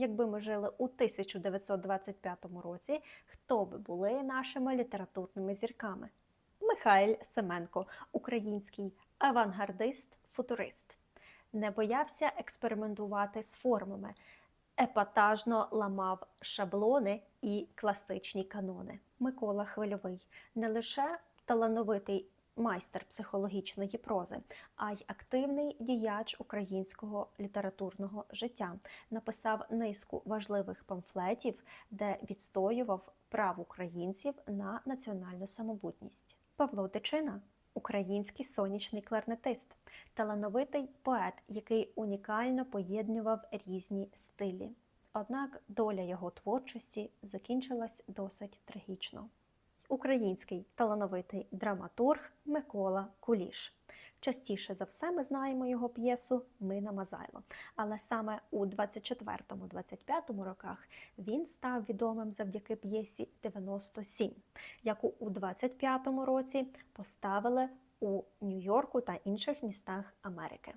якби ми жили у 1925 році, хто би були нашими літературними зірками? Михайль Семенко, український авангардист, футурист, не боявся експериментувати з формами, епатажно ламав шаблони і класичні канони. Микола Хвильовий не лише талановитий майстер психологічної прози, а й активний діяч українського літературного життя. Написав низку важливих памфлетів, де відстоював прав українців на національну самобутність. Павло Тичина український сонячний кларнетист, талановитий поет, який унікально поєднував різні стилі. Однак доля його творчості закінчилась досить трагічно. Український талановитий драматург Микола Куліш. Частіше за все ми знаємо його п'єсу Мина Мазайло. Але саме у 24-25 роках він став відомим завдяки п'єсі 97, яку у 25-му році поставили у Нью-Йорку та інших містах Америки.